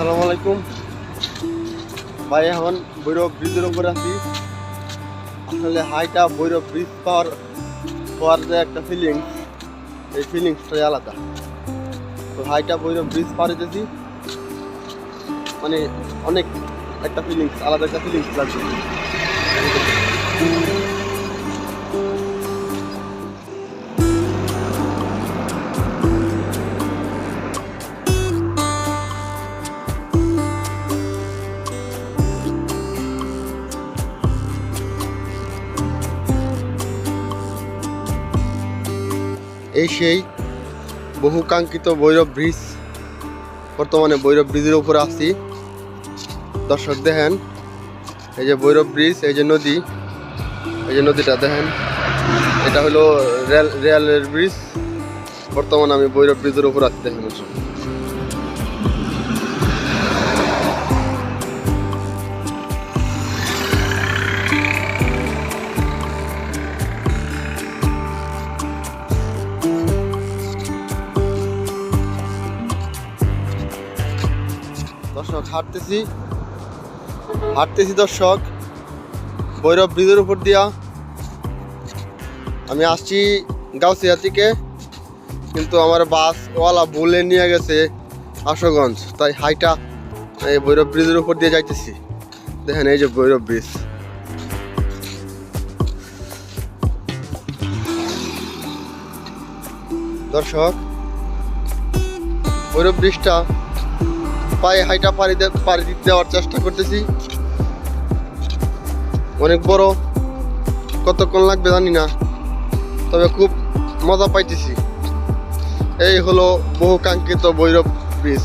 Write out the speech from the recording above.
আসসালামু আলাইকুম। ভাই, এখন ভৈরব ব্রিজের উপরে আছি। আসলে হাইটা ভৈরব ব্রিজ পাওয়ার পাওয়ার যে একটা ফিলিংস এই ফিলিংসটাই আলাদা। তো হাইটা ভৈরব ব্রিজ পার হইতেছি। মানে অনেক একটা ফিলিংস আলাদা একটা ফিলিংস লাগছে এই সেই বহুকাঙ্ক্ষিত ভৈরব ব্রিজ, বর্তমানে ভৈরব ব্রিজের উপরে আছি। দর্শক, দেখেন, এই যে ভৈরব ব্রিজ, এই যে নদী, এই যে নদীটা, দেখেন, এটা হলো রেল, রেলের ব্রিজ। বর্তমানে আমি ভৈরব ব্রিজের উপর আসতে দেখেন। দর্শক, হাঁটতেছি। হাঁটতেছি দর্শক। ভৈরব ব্রিজের উপর দিয়া। আমি আসছি গাউসিয়া থেকে। কিন্তু আমার বাস ওয়ালা বলে নিয়ে গেছে আশুগঞ্জ। তাই হাইটা এই ভৈরব ব্রিজের উপর দিয়ে যাইতেছি। দেখেন এই যে ভৈরব ব্রিজ। দর্শক, ভৈরব ব্রিজটা পায়ে হাইটা পাড়ি পাড়ি দিতে দেওয়ার চেষ্টা করতেছি। অনেক বড় কতক্ষণ লাগবে জানি না, তবে খুব মজা পাইতেছি। এই হলো বহু কাঙ্ক্ষিত ভৈরব ব্রিজ।